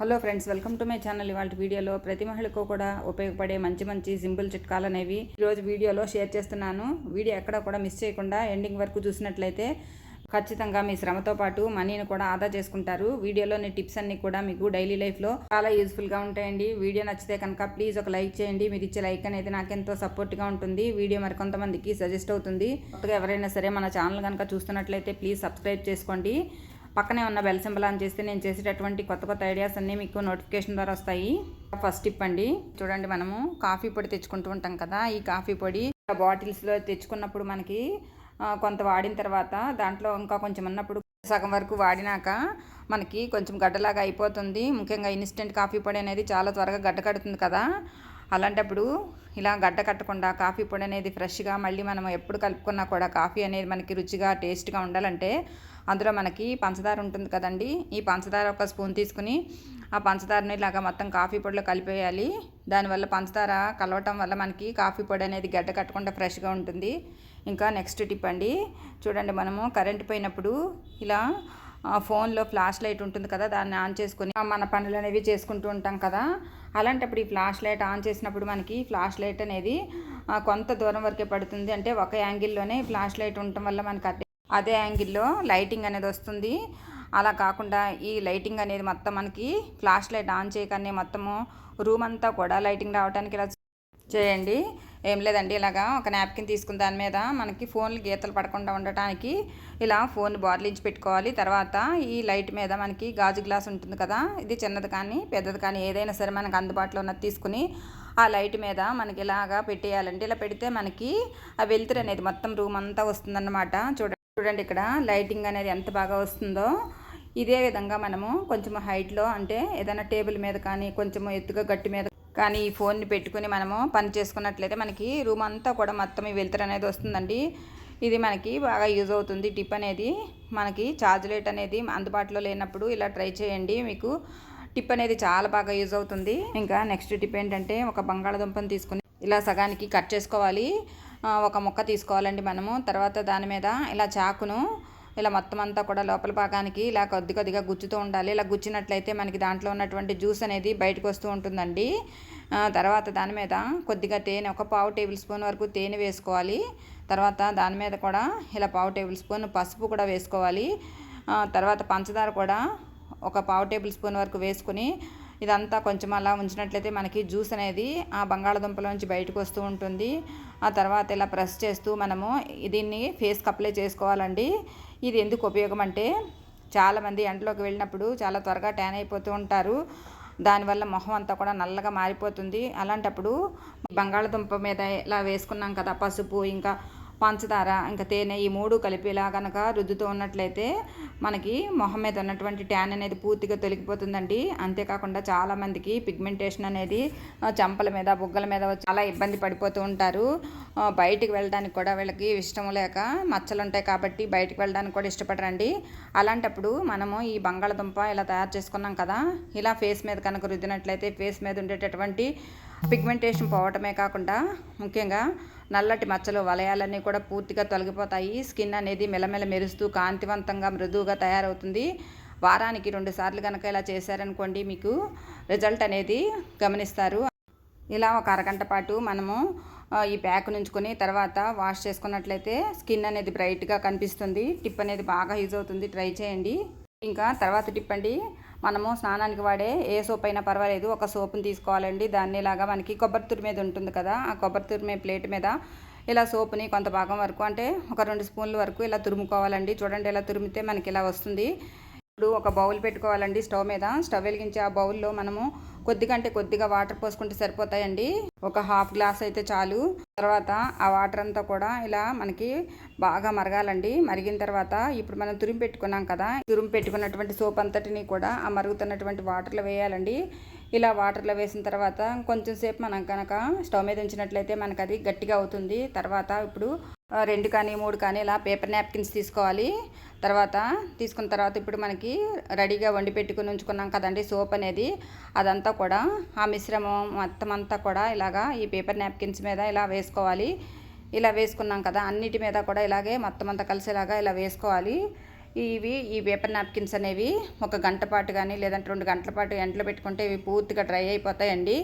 Hello friends welcome to my channel. ఇవాళ వీడియోలో ప్రతి మహిళకు కూడా ఉపయోగపడే మంచి మంచి సింపుల్ చిట్కాలు అనేవి ఈరోజు వీడియోలో షేర్ చేస్తున్నాను. వీడియో ఎక్కడ కూడా మిస్ చేయకుండా ఎండింగ్ వరకు చూసినట్లయితే ఖచ్చితంగా మీ శ్రమతో పాటు మనీని కూడా ఆదా చేసుకుంటారు. వీడియోలోని టిప్స్ అన్ని కూడా మీకు డైలీ లైఫ్లో చాలా యూస్ఫుల్గా ఉంటాయండి. వీడియో నచ్చితే కనుక ప్లీజ్ ఒక లైక్ చేయండి. మీరు ఇచ్చే లైక్ అనేది నాకెంతో సపోర్ట్గా ఉంటుంది. వీడియో మరి కొంతమందికి సజెస్ట్ అవుతుంది. కొత్తగా ఎవరైనా సరే మన ఛానల్ కనుక చూస్తున్నట్లయితే ప్లీజ్ సబ్స్క్రైబ్ చేసుకోండి. పక్కనే ఉన్న బెల్ సింబల్ ఆన్ చేస్తే నేను చేసేటటువంటి కొత్త కొత్త ఐడియాస్ అన్నీ మీకు నోటిఫికేషన్ ద్వారా వస్తాయి. ఫస్ట్ టిప్ అండి చూడండి మనము కాఫీ పొడి తెచ్చుకుంటూ ఉంటాం కదా ఈ కాఫీ పొడి బాటిల్స్లో తెచ్చుకున్నప్పుడు మనకి కొంత వాడిన తర్వాత దాంట్లో ఇంకా కొంచెం ఉన్నప్పుడు సగం వరకు వాడినాక మనకి కొంచెం గడ్డలాగా అయిపోతుంది. ముఖ్యంగా ఇన్స్టెంట్ కాఫీ పొడి అనేది చాలా త్వరగా గడ్డ కడుతుంది కదా. అలాంటప్పుడు ఇలా గడ్డ కట్టకుండా కాఫీ పొడి అనేది ఫ్రెష్గా మళ్ళీ మనం ఎప్పుడు కలుపుకున్నా కూడా కాఫీ అనేది మనకి రుచిగా టేస్ట్గా ఉండాలంటే అందులో మనకి పంచదార ఉంటుంది కదండి. ఈ పంచదార ఒక స్పూన్ తీసుకుని ఆ పంచదారని ఇలాగా మొత్తం కాఫీ పొడిలో కలిపేయాలి. దానివల్ల పంచదార కలవటం వల్ల మనకి కాఫీ పొడి అనేది గడ్డ కట్టకుండా ఫ్రెష్గా ఉంటుంది. ఇంకా నెక్స్ట్ టిప్ అండి. చూడండి మనము కరెంట్ పోయినప్పుడు ఇలా ఫోన్లో ఫ్లాష్ లైట్ ఉంటుంది కదా దాన్ని ఆన్ చేసుకుని మన పనులు అనేవి చేసుకుంటూ ఉంటాం కదా. అలాంటప్పుడు ఈ ఫ్లాష్ లైట్ ఆన్ చేసినప్పుడు మనకి ఫ్లాష్ లైట్ అనేది కొంత దూరం వరకే పడుతుంది. అంటే ఒక యాంగిల్లోనే ఫ్లాష్ లైట్ ఉండటం వల్ల మనకి అదే అదే యాంగిల్లో లైటింగ్ అనేది వస్తుంది. అలా కాకుండా ఈ లైటింగ్ అనేది మొత్తం మనకి ఫ్లాష్ లైట్ ఆన్ చేయకనే మొత్తము రూమ్ అంతా కూడా లైటింగ్ రావడానికి ఇలా చేయండి. ఏం లేదండి ఇలాగా ఒక నాప్కిన్ తీసుకున్న దాని మీద మనకి ఫోన్లు గీతలు పడకుండా ఉండటానికి ఇలా ఫోన్ బార్లించి పెట్టుకోవాలి. తర్వాత ఈ లైట్ మీద మనకి గాజు గ్లాస్ ఉంటుంది కదా ఇది చిన్నది కానీ పెద్దది కానీ ఏదైనా సరే మనకు అందుబాటులో ఉన్నది తీసుకుని ఆ లైట్ మీద మనకి ఇలాగా పెట్టేయాలండి. ఇలా పెడితే మనకి ఆ వెలుతురు అనేది మొత్తం రూమ్ అంతా వస్తుందన్నమాట. చూడండి చూడండి ఇక్కడ లైటింగ్ అనేది ఎంత బాగా వస్తుందో. ఇదే విధంగా మనము కొంచెం హైట్లో అంటే ఏదైనా టేబుల్ మీద కానీ కొంచెం ఎత్తుగా గట్టి మీద కానీ ఈ ఫోన్ని పెట్టుకుని మనము పని చేసుకున్నట్లయితే మనకి రూమ్ అంతా కూడా మొత్తం ఈ వెలుతురు అనేది వస్తుందండి. ఇది మనకి బాగా యూజ్ అవుతుంది. టిప్ అనేది మనకి ఛార్జ్ లైట్ అనేది అందుబాటులో లేనప్పుడు ఇలా ట్రై చేయండి. మీకు టిప్ అనేది చాలా బాగా యూజ్ అవుతుంది. ఇంకా నెక్స్ట్ టిప్ ఏంటంటే ఒక బంగాళదుంపను తీసుకుని ఇలా సగానికి కట్ చేసుకోవాలి. ఒక ముక్క తీసుకోవాలండి మనము. తర్వాత దాని మీద ఇలా చాకును ఇలా మొత్తం అంతా కూడా లోపల భాగానికి ఇలా కొద్ది కొద్దిగా గుచ్చుతూ ఉండాలి. ఇలా గుచ్చినట్లయితే మనకి దాంట్లో ఉన్నటువంటి జ్యూస్ అనేది బయటకు వస్తూ ఉంటుందండి. తర్వాత దాని మీద కొద్దిగా తేనె ఒక పావు టేబుల్ స్పూన్ వరకు తేనె వేసుకోవాలి. తర్వాత దాని మీద కూడా ఇలా పావు టేబుల్ స్పూన్ పసుపు కూడా వేసుకోవాలి. తర్వాత పంచదార కూడా ఒక పావు టేబుల్ స్పూన్ వరకు వేసుకుని ఇదంతా కొంచెం అలా ఉంచినట్లయితే మనకి జ్యూస్ అనేది ఆ బంగాళదుంపలోంచి బయటకు వస్తూ ఉంటుంది. ఆ తర్వాత ఇలా ప్రెస్ చేస్తూ మనము దీన్ని ఫేస్కి అప్లై చేసుకోవాలండి. ఇది ఎందుకు ఉపయోగం అంటే చాలామంది ఎండలోకి వెళ్ళినప్పుడు చాలా త్వరగా ట్యాన్ అయిపోతూ ఉంటారు. దానివల్ల మొహం అంతా కూడా నల్లగా మారిపోతుంది. అలాంటప్పుడు బంగాళదుంప మీద ఇలా వేసుకున్నాం కదా పసుపు ఇంకా పంచదార ఇంకా తేనె ఈ మూడు కలిపేలా కనుక రుద్దుతూ ఉన్నట్లయితే మనకి మొహం మీద ఉన్నటువంటి ట్యాన్ అనేది పూర్తిగా తొలగిపోతుందండి. అంతేకాకుండా చాలామందికి పిగ్మెంటేషన్ అనేది చంపల చెంపల మీద బుగ్గల మీద చాలా ఇబ్బంది పడిపోతూ ఉంటారు. బయటికి వెళ్ళడానికి కూడా వీళ్ళకి ఇష్టం లేక మచ్చలు ఉంటాయి కాబట్టి బయటికి వెళ్ళడానికి కూడా ఇష్టపడరండి. అలాంటప్పుడు మనము ఈ బంగాళదుంప ఇలా తయారు చేసుకున్నాం కదా ఇలా ఫేస్ మీద కనుక రుద్దినట్లయితే ఫేస్ మీద ఉండేటటువంటి పిగ్మెంటేషన్ పోవటమే కాకుండా ముఖ్యంగా నల్లటి మచ్చలు వలయాలన్నీ కూడా పూర్తిగా తొలగిపోతాయి. స్కిన్ అనేది మెలమెల మెరుస్తూ కాంతివంతంగా మృదువుగా తయారవుతుంది. వారానికి రెండు సార్లు కనుక ఇలా చేశారనుకోండి మీకు రిజల్ట్ అనేది గమనిస్తారు. ఇలా ఒక అరగంట పాటు మనము ఈ ప్యాక్ నుంచుకొని తర్వాత వాష్ చేసుకున్నట్లయితే స్కిన్ అనేది బ్రైట్గా కనిపిస్తుంది. టిప్ అనేది బాగా యూజ్ అవుతుంది. ట్రై చేయండి. ఇంకా తర్వాత టిప్ అండి. మనము స్నానానికి వాడే ఏ సోప్ అయినా పర్వాలేదు ఒక సోప్ని తీసుకోవాలండి. దాన్ని ఇలాగా మనకి కొబ్బరి తురి మీద ఉంటుంది కదా ఆ కొబ్బరి తురిమే ప్లేట్ మీద ఇలా సోప్ని కొంత భాగం వరకు అంటే ఒక రెండు స్పూన్ల వరకు ఇలా తురుముకోవాలండి. చూడండి ఇలా తురిమితే మనకి ఇలా వస్తుంది. ఇప్పుడు ఒక బౌల్ పెట్టుకోవాలండి స్టవ్ మీద. స్టవ్ వెలిగించి ఆ బౌల్లో మనము కొద్దిగా అంటే కొద్దిగా వాటర్ పోసుకుంటే సరిపోతాయండి. ఒక హాఫ్ గ్లాస్ అయితే చాలు. తర్వాత ఆ వాటర్ అంతా కూడా ఇలా మనకి బాగా మరగాలండి. మరిగిన తర్వాత ఇప్పుడు మనం తురిమి పెట్టుకున్నాం కదా తురిమి పెట్టుకున్నటువంటి సోప్ అంతటిని కూడా ఆ మరుగుతున్నటువంటి వాటర్లో వేయాలండి. ఇలా వాటర్లో వేసిన తర్వాత కొంచెం సేపు మనం కనుక స్టవ్ మీద ఉంచినట్లయితే మనకు అది గట్టిగా అవుతుంది. తర్వాత ఇప్పుడు రెండు కానీ మూడు కానీ ఇలా పేపర్ నాప్కిన్స్ తీసుకోవాలి. తర్వాత తీసుకున్న తర్వాత ఇప్పుడు మనకి రెడీగా వండి పెట్టుకుని ఉంచుకున్నాం కదండి సోప్ అనేది. అదంతా కూడా ఆ మిశ్రమం మొత్తం అంతా కూడా ఇలాగా ఈ పేపర్ నాప్కిన్స్ మీద ఇలా వేసుకోవాలి. ఇలా వేసుకున్నాం కదా అన్నిటి మీద కూడా ఇలాగే మొత్తం అంతా కలిసేలాగా ఇలా వేసుకోవాలి. ఇవి ఈ పేపర్ నాప్కిన్స్ అనేవి ఒక గంట పాటు కానీ లేదంటే రెండు గంటల పాటు ఎండలో పెట్టుకుంటే ఇవి పూర్తిగా డ్రై అయిపోతాయండి.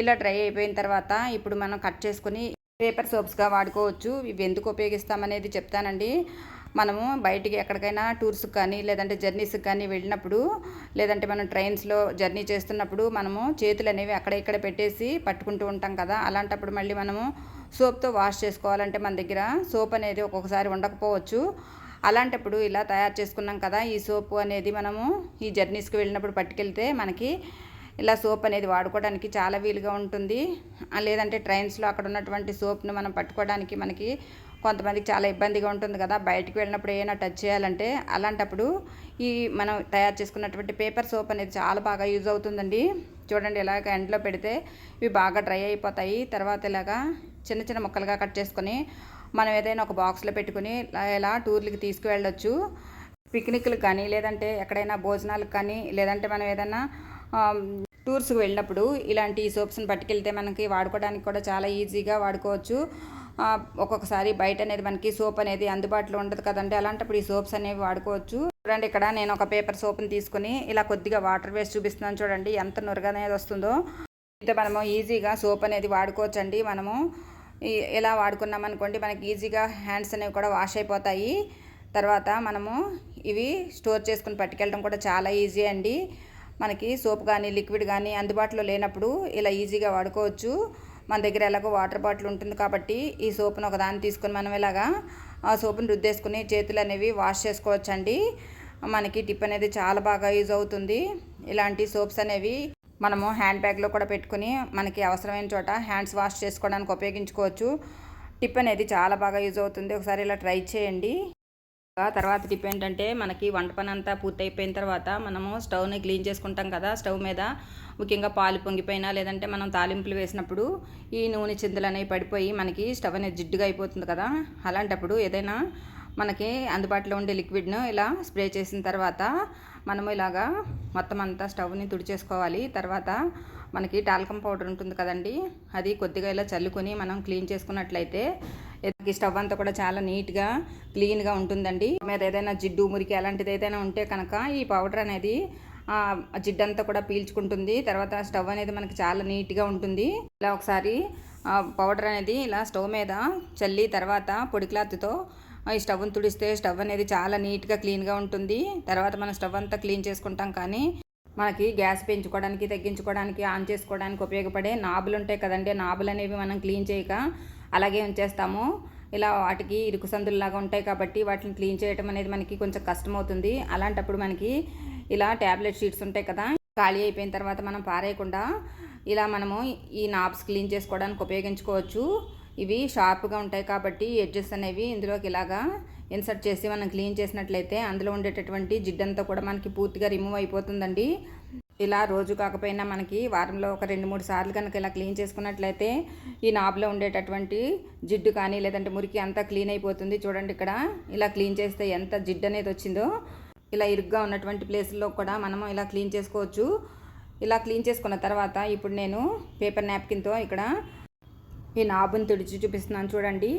ఇలా డ్రై అయిపోయిన తర్వాత ఇప్పుడు మనం కట్ చేసుకుని పేపర్ సోప్స్గా వాడుకోవచ్చు. ఇవి ఎందుకు ఉపయోగిస్తామనేది చెప్తానండి. మనము బయటికి ఎక్కడికైనా టూర్స్కి కానీ లేదంటే జర్నీస్కి కానీ వెళ్ళినప్పుడు లేదంటే మనం ట్రైన్స్లో జర్నీ చేస్తున్నప్పుడు మనము చేతులు అనేవి అక్కడ ఇక్కడ పెట్టేసి పట్టుకుంటూ ఉంటాం కదా. అలాంటప్పుడు మళ్ళీ మనము సోప్తో వాష్ చేసుకోవాలంటే మన దగ్గర సోప్ అనేది ఒక్కొక్కసారి ఉండకపోవచ్చు. అలాంటప్పుడు ఇలా తయారు చేసుకున్నాం కదా ఈ సోపు అనేది మనము ఈ జర్నీస్కి వెళ్ళినప్పుడు పట్టుకెళ్తే మనకి ఇలా సోప్ అనేది వాడుకోవడానికి చాలా వీలుగా ఉంటుంది. లేదంటే ట్రైన్స్లో అక్కడ ఉన్నటువంటి సోప్ను మనం పట్టుకోవడానికి మనకి కొంతమందికి చాలా ఇబ్బందిగా ఉంటుంది కదా. బయటికి వెళ్ళినప్పుడు ఏమైనా టచ్ చేయాలంటే అలాంటప్పుడు ఈ మనం తయారు చేసుకున్నటువంటి పేపర్ సోప్ అనేది చాలా బాగా యూజ్ అవుతుందండి. చూడండి ఇలాగ ఎండలో పెడితే ఇవి బాగా డ్రై అయిపోతాయి. తర్వాత ఇలాగా చిన్న చిన్న ముక్కలుగా కట్ చేసుకొని మనం ఏదైనా ఒక బాక్స్లో పెట్టుకుని ఇలా టూర్లకి తీసుకువెళ్ళొచ్చు. పిక్నిక్లకు కానీ లేదంటే ఎక్కడైనా భోజనాలకు కానీ లేదంటే మనం ఏదైనా టూర్స్కి వెళ్ళినప్పుడు ఇలాంటి సోప్స్ని పట్టుకెళ్తే మనకి వాడుకోవడానికి కూడా చాలా ఈజీగా వాడుకోవచ్చు. ఒక్కొక్కసారి బయట అనేది మనకి సోప్ అనేది అందుబాటులో ఉండదు కదండి. అలాంటప్పుడు ఈ సోప్స్ అనేవి వాడుకోవచ్చు. చూడండి ఇక్కడ నేను ఒక పేపర్ సోప్ని తీసుకుని ఇలా కొద్దిగా వాటర్ వేసి చూపిస్తున్నాను చూడండి ఎంత నురగ అనేది వస్తుందో. అయితే మనము ఈజీగా సోప్ అనేది వాడుకోవచ్చు అండి మనము ఇలా వాడుకున్నాం అనుకోండి మనకి ఈజీగా హ్యాండ్స్ అనేవి కూడా వాష్ అయిపోతాయి. తర్వాత మనము ఇవి స్టోర్ చేసుకుని పట్టుకెళ్ళడం కూడా చాలా ఈజీ అండి. మనకి సోప్ కానీ లిక్విడ్ కానీ అందుబాటులో లేనప్పుడు ఇలా ఈజీగా వాడుకోవచ్చు. మన దగ్గర ఎలాగో వాటర్ బాటిల్ ఉంటుంది కాబట్టి ఈ సోప్ను ఒకదాన్ని తీసుకొని మనం ఇలాగా ఆ సోపును రుద్దేసుకుని చేతులు అనేవి వాష్ చేసుకోవచ్చండి. మనకి టిప్ అనేది చాలా బాగా యూజ్ అవుతుంది. ఇలాంటి సోప్స్ అనేవి మనము హ్యాండ్ బ్యాగ్లో కూడా పెట్టుకుని మనకి అవసరమైన చోట హ్యాండ్స్ వాష్ చేసుకోవడానికి ఉపయోగించుకోవచ్చు. టిప్ అనేది చాలా బాగా యూజ్ అవుతుంది. ఒకసారి ఇలా ట్రై చేయండి. తర్వాత టిప్ ఏంటంటే మనకి వంట పని అంతా పూర్తయిపోయిన తర్వాత మనము స్టవ్ని క్లీన్ చేసుకుంటాం కదా స్టవ్ మీద ముఖ్యంగా పాలు పొంగిపోయినా లేదంటే మనం తాలింపులు వేసినప్పుడు ఈ నూనె చిందులు అనేవి పడిపోయి మనకి స్టవ్ అనేది జిడ్డుగా అయిపోతుంది కదా. అలాంటప్పుడు ఏదైనా మనకి అందుబాటులో ఉండే లిక్విడ్ను ఇలా స్ప్రే చేసిన తర్వాత మనము ఇలాగా మొత్తం అంతా స్టవ్ని తుడిచేసుకోవాలి. తర్వాత మనకి టాల్కమ్ పౌడర్ ఉంటుంది కదండి. అది కొద్దిగా ఇలా చల్లుకొని మనం క్లీన్ చేసుకున్నట్లయితే స్టవ్ అంతా కూడా చాలా నీట్గా క్లీన్గా ఉంటుందండి. మీద ఏదైనా జిడ్డు మురికి అలాంటిది ఏదైనా ఉంటే కనుక ఈ పౌడర్ అనేది జిడ్డంతా కూడా పీల్చుకుంటుంది. తర్వాత స్టవ్ అనేది మనకి చాలా నీట్గా ఉంటుంది. ఇలా ఒకసారి పౌడర్ అనేది ఇలా స్టవ్ మీద చల్లి తర్వాత పొడి క్లాత్తో ఈ స్టవ్ని తుడిస్తే స్టవ్ అనేది చాలా నీట్గా క్లీన్గా ఉంటుంది. తర్వాత మనం స్టవ్ అంతా క్లీన్ చేసుకుంటాం కానీ మనకి గ్యాస్ పెంచుకోవడానికి తగ్గించుకోవడానికి ఆన్ చేసుకోవడానికి ఉపయోగపడే నాబులు ఉంటాయి కదండి. నాబులు అనేవి మనం క్లీన్ చేయక అలాగే ఉంచేస్తాము. ఇలా వాటికి ఇరుకు సందుల్లాగా ఉంటాయి కాబట్టి వాటిని క్లీన్ చేయడం అనేది మనకి కొంచెం కష్టమవుతుంది. అలాంటప్పుడు మనకి ఇలా ట్యాబ్లెట్ షీట్స్ ఉంటాయి కదా ఖాళీ అయిపోయిన తర్వాత మనం పారేయకుండా ఇలా మనము ఈ నాబ్స్ క్లీన్ చేసుకోవడానికి ఉపయోగించుకోవచ్చు. ఇవి షార్ప్గా ఉంటాయి కాబట్టి ఎడ్జెస్ అనేవి ఇందులోకి ఇలాగా ఇన్సర్ట్ చేసి మనం క్లీన్ చేసినట్లయితే అందులో ఉండేటటువంటి జిడ్డంతా కూడా మనకి పూర్తిగా రిమూవ్ అయిపోతుందండి. ఇలా రోజు కాకపోయినా మనకి వారంలో ఒక రెండు మూడు సార్లు కనుక ఇలా క్లీన్ చేసుకున్నట్లయితే ఈ నాబ్లో ఉండేటటువంటి జిడ్డు కానీ లేదంటే మురికి అంతా క్లీన్ అయిపోతుంది. చూడండి ఇక్కడ ఇలా క్లీన్ చేస్తే ఎంత జిడ్డు అనేది వచ్చిందో. ఇలా ఇరుగ్గా ఉన్నటువంటి ప్లేస్లో కూడా మనము ఇలా క్లీన్ చేసుకోవచ్చు. ఇలా క్లీన్ చేసుకున్న తర్వాత ఇప్పుడు నేను పేపర్ నాప్కిన్తో ఇక్కడ ఈ నాబుని తుడిచి చూపిస్తున్నాను చూడండి.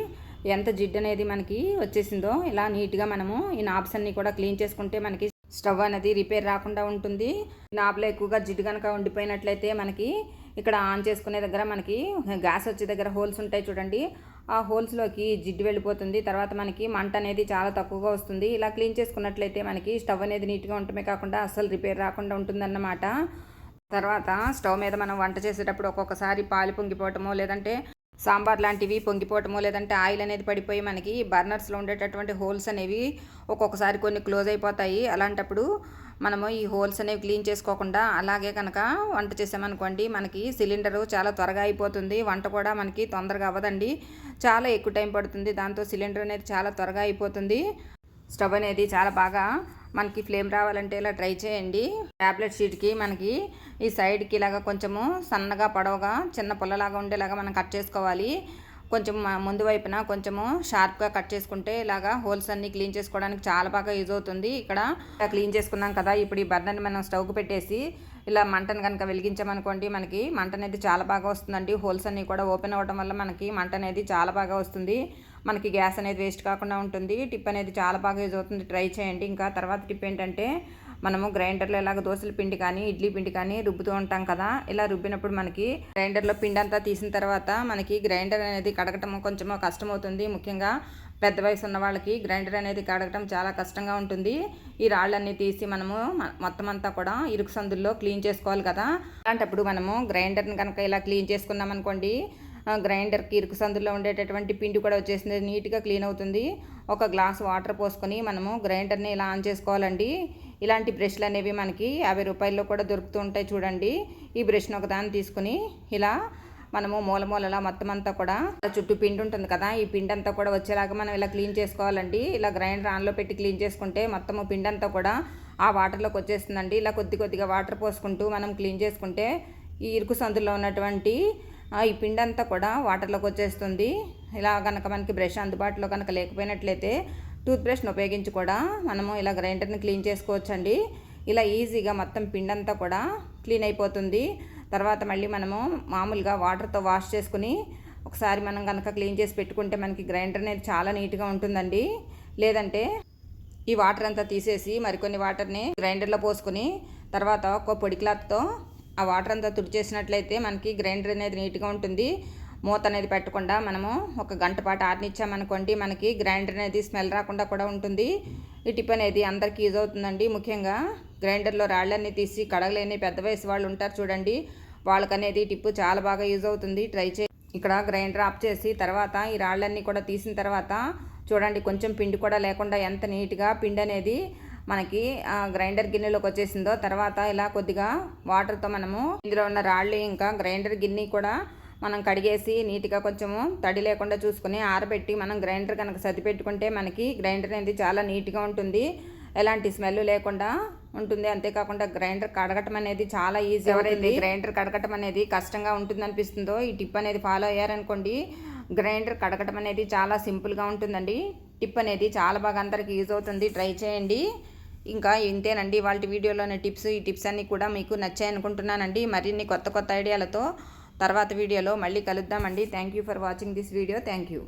ఎంత జిడ్డు అనేది మనకి వచ్చేసిందో ఇలా నీట్గా మనము ఈ నాబ్స్ అన్నీ కూడా క్లీన్ చేసుకుంటే మనకి స్టవ్ అనేది రిపేర్ రాకుండా ఉంటుంది. నాబ్లో ఎక్కువగా జిడ్డు కనుక ఉండిపోయినట్లయితే మనకి ఇక్కడ ఆన్ చేసుకునే దగ్గర మనకి గ్యాస్ వచ్చే దగ్గర హోల్స్ ఉంటాయి చూడండి. ఆ హోల్స్లోకి జిడ్డు వెళ్ళిపోతుంది. తర్వాత మనకి మంట అనేది చాలా తక్కువగా వస్తుంది. ఇలా క్లీన్ చేసుకున్నట్లయితే మనకి స్టవ్ అనేది నీట్గా ఉండటమే కాకుండా అస్సలు రిపేర్ రాకుండా ఉంటుందన్నమాట. తర్వాత స్టవ్ మీద మనం వంట చేసేటప్పుడు ఒక్కొక్కసారి పాలు పొంగిపోవటమో లేదంటే సాంబార్ లాంటివి పొంగిపోవటమో లేదంటే ఆయిల్ అనేది పడిపోయి మనకి బర్నర్స్లో ఉండేటటువంటి హోల్స్ అనేవి ఒక్కొక్కసారి కొన్ని క్లోజ్ అయిపోతాయి. అలాంటప్పుడు మనము ఈ హోల్స్ అనేవి క్లీన్ చేసుకోకుండా అలాగే కనుక వంట చేసామనుకోండి మనకి సిలిండరు చాలా త్వరగా అయిపోతుంది. వంట కూడా మనకి తొందరగా అవ్వదండి. చాలా ఎక్కువ టైం పడుతుంది. దాంతో సిలిండర్ అనేది చాలా త్వరగా అయిపోతుంది. స్టవ్ అనేది చాలా బాగా మనకి ఫ్లేమ్ రావాలంటే ఇలా ట్రై చేయండి. ట్యాబ్లెట్ షీట్కి మనకి ఈ సైడ్కి ఇలాగా కొంచెము సన్నగా పొడవుగా చిన్న పుల్లలాగా ఉండేలాగా మనం కట్ చేసుకోవాలి. కొంచెం ముందు వైపున కొంచెము షార్ప్గా కట్ చేసుకుంటే ఇలాగా హోల్స్ అన్ని క్లీన్ చేసుకోవడానికి చాలా బాగా యూజ్ అవుతుంది. ఇక్కడ క్లీన్ చేసుకున్నాం కదా ఇప్పుడు ఈ బర్నర్ని మనం స్టవ్కి పెట్టేసి ఇలా మంటను కనుక వెలిగించామనుకోండి మనకి మంట అనేది చాలా బాగా వస్తుందండి. హోల్స్ అన్నీ కూడా ఓపెన్ అవ్వడం వల్ల మనకి మంట అనేది చాలా బాగా వస్తుంది. మనకి గ్యాస్ అనేది వేస్ట్ కాకుండా ఉంటుంది. టిప్ అనేది చాలా బాగా యూజ్ అవుతుంది. ట్రై చేయండి. ఇంకా తర్వాత టిప్ ఏంటంటే మనము గ్రైండర్లో ఇలాగ దోశల పిండి కానీ ఇడ్లీ పిండి కానీ రుబ్బుతూ ఉంటాం కదా. ఇలా రుబ్బినప్పుడు మనకి గ్రైండర్లో పిండి అంతా తీసిన తర్వాత మనకి గ్రైండర్ అనేది కడగటం కొంచెం కష్టమవుతుంది ముఖ్యంగా పెద్ద వయసు ఉన్న వాళ్ళకి గ్రైండర్ అనేది కడగటం చాలా కష్టంగా ఉంటుంది. ఈ రాళ్ళన్నీ తీసి మనము మొత్తం అంతా కూడా ఇరుకు సందుల్లో క్లీన్ చేసుకోవాలి కదా. అలాంటప్పుడు మనము గ్రైండర్ని కనుక ఇలా క్లీన్ చేసుకున్నాం అనుకోండి గ్రైండర్కి ఇరుకు సందులో ఉండేటటువంటి పిండి కూడా వచ్చేసింది. నీట్గా క్లీన్ అవుతుంది. ఒక గ్లాస్ వాటర్ పోసుకొని మనము గ్రైండర్ని ఇలా ఆన్ చేసుకోవాలండి? ఇలాంటి బ్రష్లు అనేవి మనకి యాభై రూపాయల్లో కూడా దొరుకుతూ ఉంటాయి చూడండి. ఈ బ్రష్ను ఒకదాన్ని తీసుకుని ఇలా మనము మూల మూలలా మొత్తం అంతా కూడా చుట్టూ పిండి ఉంటుంది కదా ఈ పిండి అంతా కూడా వచ్చేలాగా మనం ఇలా క్లీన్ చేసుకోవాలండి. ఇలా గ్రైండర్ ఆన్లో పెట్టి క్లీన్ చేసుకుంటే మొత్తము పిండి అంతా కూడా ఆ వాటర్లోకి వచ్చేస్తుందండి. ఇలా కొద్ది కొద్దిగా వాటర్ పోసుకుంటూ మనం క్లీన్ చేసుకుంటే ఈ ఇరుకు సందులో ఉన్నటువంటి ఈ పిండి అంతా కూడా వాటర్లోకి వచ్చేస్తుంది. ఇలా కనుక మనకి బ్రష్ అందుబాటులో కనుక లేకపోయినట్లయితే టూత్ బ్రష్ను ఉపయోగించి కూడా మనము ఇలా గ్రైండర్ని క్లీన్ చేసుకోవచ్చండి. ఇలా ఈజీగా మొత్తం పిండి అంతా కూడా క్లీన్ అయిపోతుంది. తర్వాత మళ్ళీ మనము మామూలుగా వాటర్తో వాష్ చేసుకుని ఒకసారి మనం కనుక క్లీన్ చేసి పెట్టుకుంటే మనకి గ్రైండర్ అనేది చాలా నీట్గా ఉంటుందండి. లేదంటే ఈ వాటర్ అంతా తీసేసి మరికొన్ని వాటర్ని గ్రైండర్లో పోసుకొని తర్వాత ఒక పొడి క్లాత్తో ఆ వాటర్ అంతా తుడిచేసినట్లయితే మనకి గ్రైండర్ అనేది నీట్గా ఉంటుంది. మూత అనేది పెట్టకుండా మనము ఒక గంట పాటు ఆరనిచ్చామనుకోండి మనకి గ్రైండర్ అనేది స్మెల్ రాకుండా కూడా ఉంటుంది. ఈ టిప్ అనేది అందరికీ యూజ్ అవుతుందండి. ముఖ్యంగా గ్రైండర్లో రాళ్ళన్నీ తీసి కడగలేని పెద్ద వయసు వాళ్ళు ఉంటారు చూడండి. వాళ్ళకనేది టిప్పు చాలా బాగా యూజ్ అవుతుంది. ట్రై చే ఇక్కడ గ్రైండర్ ఆఫ్ చేసి తర్వాత ఈ రాళ్ళన్నీ కూడా తీసిన తర్వాత చూడండి కొంచెం పిండి కూడా లేకుండా ఎంత నీట్గా పిండి అనేది మనకి గ్రైండర్ గిన్నెలోకి వచ్చేసిందో తర్వాత ఇలా కొద్దిగా వాటర్తో మనము ఇందులో ఉన్న రాళ్ళు ఇంకా గ్రైండర్ గిన్నె కూడా మనం కడిగేసి నీట్గా కొంచెము తడి లేకుండా చూసుకుని ఆరబెట్టి మనం గ్రైండర్ కనుక సర్ది పెట్టుకుంటే మనకి గ్రైండర్ అనేది చాలా నీట్గా ఉంటుంది. ఎలాంటి స్మెల్ లేకుండా ఉంటుంది. అంతేకాకుండా గ్రైండర్ కడగటం అనేది చాలా ఈజీ ఎవరైతే గ్రైండర్ కడగటం అనేది కష్టంగా ఉంటుంది అనిపిస్తుందో ఈ టిప్ అనేది ఫాలో అయ్యారనుకోండి గ్రైండర్ కడగటం అనేది చాలా సింపుల్గా ఉంటుందండి. టిప్ అనేది చాలా బాగా అందరికి యూజ్ అవుతుంది. ట్రై చేయండి. ఇంకా ఇంతేనండి. వాళ్ళ వీడియోలోని టిప్స్ ఈ టిప్స్ అన్నీ కూడా మీకు నచ్చాయి అనుకుంటున్నానండి. మరిన్ని కొత్త కొత్త ఐడియాలతో తర్వాత వీడియోలో మళ్ళీ కలుద్దామండి. Thank you for watching this video thank you